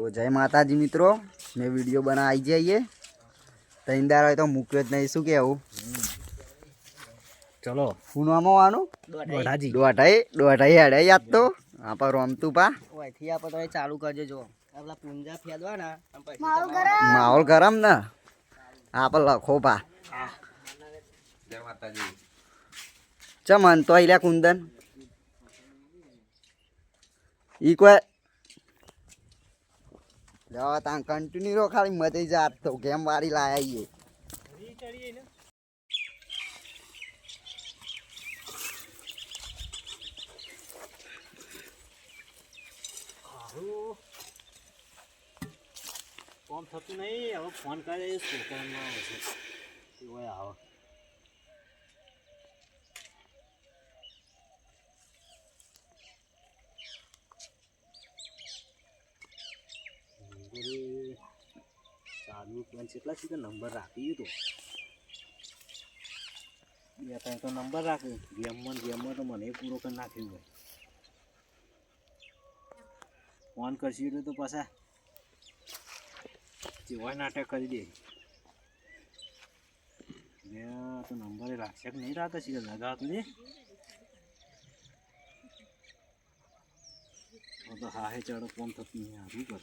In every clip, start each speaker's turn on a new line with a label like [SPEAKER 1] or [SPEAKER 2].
[SPEAKER 1] તો જય માતાજી મિત્રો. મેં વીડિયો બનાવી જઈએ તૈંદાર હોય તો મૂક્યો જ નહીં. શું કેવું
[SPEAKER 2] ચલો.
[SPEAKER 1] શું નામો વાનું
[SPEAKER 2] દોઢાજી.
[SPEAKER 1] દોઢાઈ. દોઢાઈ હેડે યાદ તો. આપણે રમતું પા.
[SPEAKER 2] ઓયથી આપણે તમે ચાલુ કરજો જો. આપલા પુંજા ફેદવાના
[SPEAKER 1] માહોલ ગરમ. ને? આપણે લખો પા. જય માતાજી. ચમન તો અહીંયા કુંદન? ઈ કોઈ લેવા તાં કન્ટિન્યુ રો ખાલી મતી જાત તો ગેમ વાળી લાયા આઈએ
[SPEAKER 2] કોમ થતું નહીં, હવે ફોન કરે આવશે એવો આવે. ચાલુ પ્લાન કેટલા છે નંબર રાખી તો બે ત્રણ તો નંબર રાખ્યો ગેમમાં ગેમમાં તો મને પૂરો કરી નાખ્યો હોય. ફોન કરશી એટલે તો પાછા જેવા નાટક કરી દે. બે તો નંબરે રાખશે કે નહીં રાખે છે લગાવતું ને તો હા હે ચડો ફોન થતું નહીં હારું કર.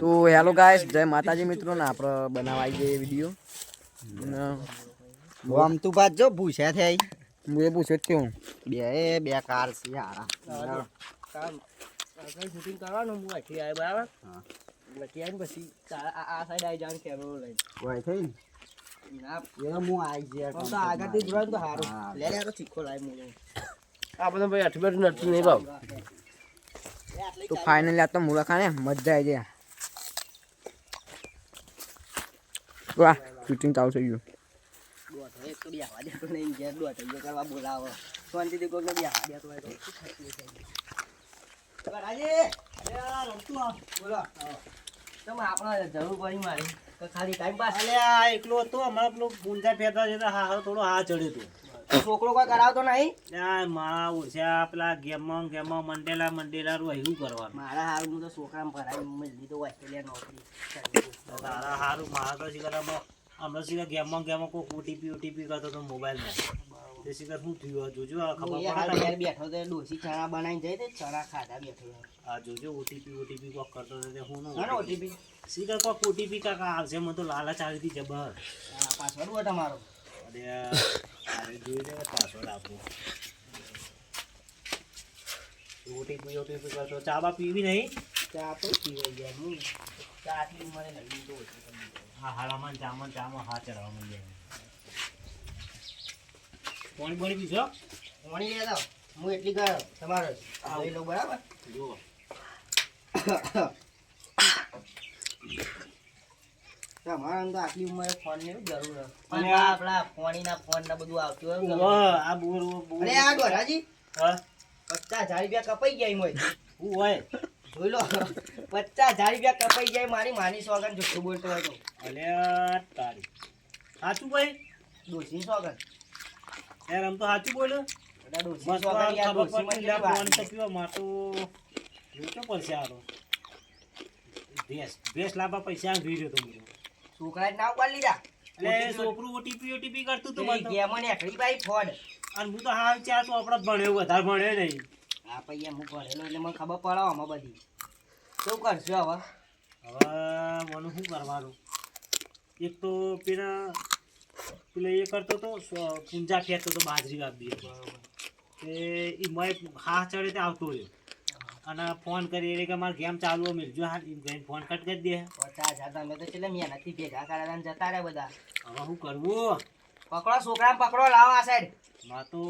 [SPEAKER 2] તો
[SPEAKER 1] હેલો ગાઈસ જય માતાજી મિત્રો ને આપણે બનાવાઈ જઈએ વીડિયો આમ તું પાછ જો પૂછ્યા થઈ. હું એ પૂછ્યો છું બે બે બે કાર છે હારા.
[SPEAKER 2] શૂટિંગ કરવાનું હું અહીંથી આવ્યો બરાબર?
[SPEAKER 1] હા.
[SPEAKER 2] આવીને પછી આ સાઈડ આવી જવાનું કેમેરો લઈને.
[SPEAKER 1] હોય થઈ
[SPEAKER 2] ને.
[SPEAKER 1] એ હું આવી
[SPEAKER 2] જાય તો આગળથી જોડે ને તો સારું. લે લે તો ચીખો મું
[SPEAKER 3] આ બધા ભાઈ અઠી નથી નહીં ભાવ
[SPEAKER 1] તો ફાઇનલી આ તો મુલાકાત ને મજા આવી જાય. વાહ શૂટિંગ ચાલુ થઈ ગયું.
[SPEAKER 2] ખાલી ટાઈમ પાસ
[SPEAKER 4] એકલો હતો અમારા પેલો પૂંજા ફેરતા હા થોડો હા ચડ્યો હતો.
[SPEAKER 2] છોકરો કોઈ કરાવતો નહીં?
[SPEAKER 4] મારા ઓછા પેલા ગેમમાં ગેમમાં મંડેલા મંડેલા રહ્યું એવું કરવાનું.
[SPEAKER 2] મારા હારું હું તો છોકરામાં ભરાવી મેં લીધો ઓસ્ટ્રેલિયા નોકરી.
[SPEAKER 4] તારા હારું મારા તો શીખર હમણાં શીખર ગેમમાં ગેમમાં કોઈ ઓટીપી ઓટીપી કરતો હતો મોબાઈલમાં તે શીખર શું થયું જોજો આ ખબર પડે
[SPEAKER 2] બેઠો તો ડોસી ચણા બનાવીને જઈ તે ચણા ખાધા બેઠો
[SPEAKER 4] આ જોજો ઓટીપી ઓટીપી કોક કરતો હતો તે હું
[SPEAKER 2] ઓટીપી
[SPEAKER 4] શીખર કોક ઓટીપી કાકા આવશે મને તો લાલચ આવી હતી જબર.
[SPEAKER 2] પાસવર્ડ હોય તમારો.
[SPEAKER 4] અરે પાસવર્ડ આપો ઓટીપી ઓટીપી કરતો ચા બા પીવી નહીં
[SPEAKER 2] ચા તો પીવાઈ ગયા હું ચા આટલી ઉંમરે નહીં તો.
[SPEAKER 4] હા હાલામાં ચામાં ચામાં હા ચડવા માંડ્યા પાણી પાણી પીશો
[SPEAKER 2] પાણી લેતા. હું એટલી ગયો તમારે આવી લો બરાબર
[SPEAKER 4] જુઓ
[SPEAKER 2] તમારા આટલી ઉંમરે ફોનની જરૂર
[SPEAKER 4] અને
[SPEAKER 2] અને
[SPEAKER 4] આ-
[SPEAKER 2] આપણા પાણીના ફોન ના બધું આવતું હોય
[SPEAKER 4] આ બોર બોર
[SPEAKER 2] અરે આ દોરાજી
[SPEAKER 4] હા?
[SPEAKER 2] પચાસ હજાર રૂપિયા કપાઈ ગયા એમાં.
[SPEAKER 4] હું હોય?
[SPEAKER 2] જોઈ લો પચાસ હજાર રૂપિયા કપાઈ ગયા મારી માની સોગન જુઠ્ઠું બોલતો હોય તો.
[SPEAKER 4] અલ્યા તારી. સાચું ભાઈ
[SPEAKER 2] ડોશી સોગન
[SPEAKER 4] યાર આમ તો સાચું બોલ્યો મસ્ત
[SPEAKER 2] સોગન યાર
[SPEAKER 4] ફોન તો પીવા જોતો પડશે આરો. ભેસ ભેસ લાવવા પૈસા ભી રહ્યો તો
[SPEAKER 2] છોકરાએ ના ઉપાડ લીધા.
[SPEAKER 4] એટલે છોકરું ઓટીપી ઓટીપી કરતું તું મને.
[SPEAKER 2] ગેમો ને એકડી ભાઈ ફોન
[SPEAKER 4] અને હું તો હા ચાર તો આપણે ભણ્યો વધારે ભણ્યો નહીં.
[SPEAKER 2] હા પૈયા હું ભણેલો એટલે મને ખબર પડે આમાં બધી. શું કરશું હવે?
[SPEAKER 4] હવે મને શું કરવાનું? એક તો પેલા પેલા એ કરતો તો પૂંજા ખેંચતો તો બાજરી આપી તે એ એક હા ચડે તે આવતો રહ્યો. અને ફોન કરી એટલે કે મારે ગેમ ચાલુ મિલજો હા એમ ફોન કટ કરી દે.
[SPEAKER 2] પચાસ હજાર તમે તો મેં નથી ભેગા કરેલા ને જતા રહ્યા બધા.
[SPEAKER 4] હવે શું કરવું?
[SPEAKER 2] પકડો છોકરાને પકડો લાવો આ
[SPEAKER 4] સાઈડમાં તો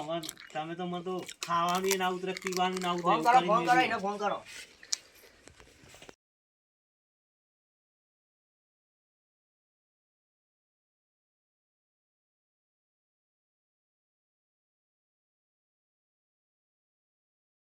[SPEAKER 4] હવે તમે તો મને તો ખાવાનું ના ઉતરે પીવાનું ના ઉતરે
[SPEAKER 2] ફોન કરો ફોન કરો એને ફોન કરો.